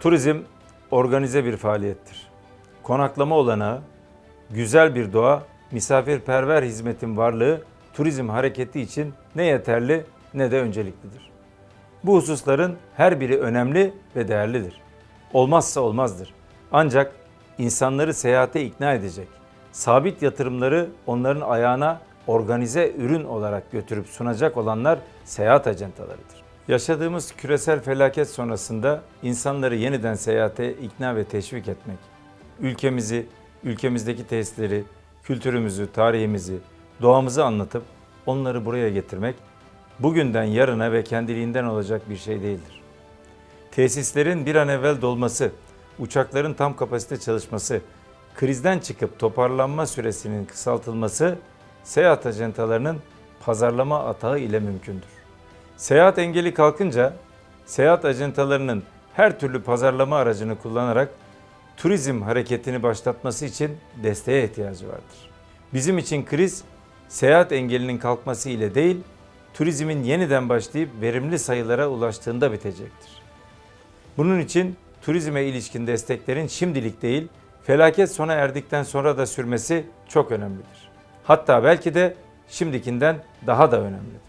Turizm organize bir faaliyettir. Konaklama olanağı, güzel bir doğa, misafirperver hizmetin varlığı turizm hareketi için ne yeterli ne de önceliklidir. Bu hususların her biri önemli ve değerlidir. Olmazsa olmazdır. Ancak insanları seyahate ikna edecek, sabit yatırımları onların ayağına organize ürün olarak götürüp sunacak olanlar seyahat ajantalarıdır. Yaşadığımız küresel felaket sonrasında insanları yeniden seyahate ikna ve teşvik etmek, ülkemizi, ülkemizdeki tesisleri, kültürümüzü, tarihimizi, doğamızı anlatıp onları buraya getirmek bugünden yarına ve kendiliğinden olacak bir şey değildir. Tesislerin bir an evvel dolması, uçakların tam kapasite çalışması, krizden çıkıp toparlanma süresinin kısaltılması seyahat ajantalarının pazarlama atağı ile mümkündür. Seyahat engeli kalkınca seyahat ajantalarının her türlü pazarlama aracını kullanarak turizm hareketini başlatması için desteğe ihtiyacı vardır. Bizim için kriz seyahat engelinin kalkması ile değil, turizmin yeniden başlayıp verimli sayılara ulaştığında bitecektir. Bunun için turizme ilişkin desteklerin şimdilik değil, felaket sona erdikten sonra da sürmesi çok önemlidir. Hatta belki de şimdikinden daha da önemlidir.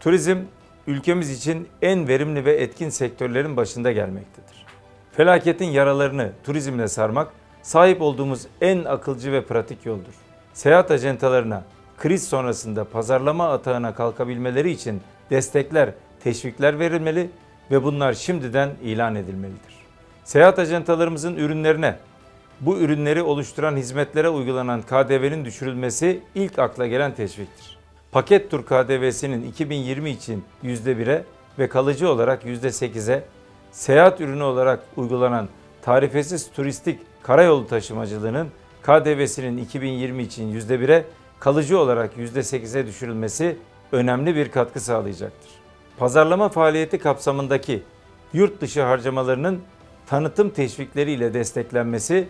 Turizm ülkemiz için en verimli ve etkin sektörlerin başında gelmektedir. Felaketin yaralarını turizmle sarmak sahip olduğumuz en akılcı ve pratik yoldur. Seyahat ajantalarına kriz sonrasında pazarlama atağına kalkabilmeleri için destekler, teşvikler verilmeli ve bunlar şimdiden ilan edilmelidir. Seyahat ajantalarımızın ürünlerine, bu ürünleri oluşturan hizmetlere uygulanan KDV'nin düşürülmesi ilk akla gelen teşviktir. Paket tur KDV'sinin 2020 için %1'e ve kalıcı olarak %8'e, seyahat ürünü olarak uygulanan tarifesiz turistik karayolu taşımacılığının KDV'sinin 2020 için %1'e, kalıcı olarak %8'e düşürülmesi önemli bir katkı sağlayacaktır. Pazarlama faaliyeti kapsamındaki yurt dışı harcamalarının tanıtım teşvikleriyle desteklenmesi,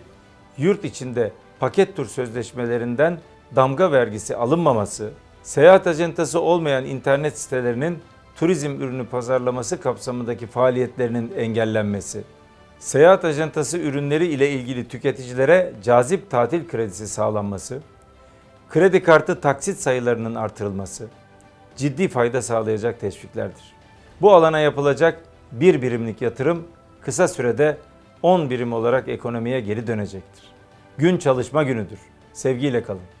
yurt içinde paket tur sözleşmelerinden damga vergisi alınmaması, seyahat acentası olmayan internet sitelerinin turizm ürünü pazarlaması kapsamındaki faaliyetlerinin engellenmesi, seyahat ajantası ürünleri ile ilgili tüketicilere cazip tatil kredisi sağlanması, kredi kartı taksit sayılarının artırılması ciddi fayda sağlayacak teşviklerdir. Bu alana yapılacak bir birimlik yatırım kısa sürede 10 birim olarak ekonomiye geri dönecektir. Gün çalışma günüdür. Sevgiyle kalın.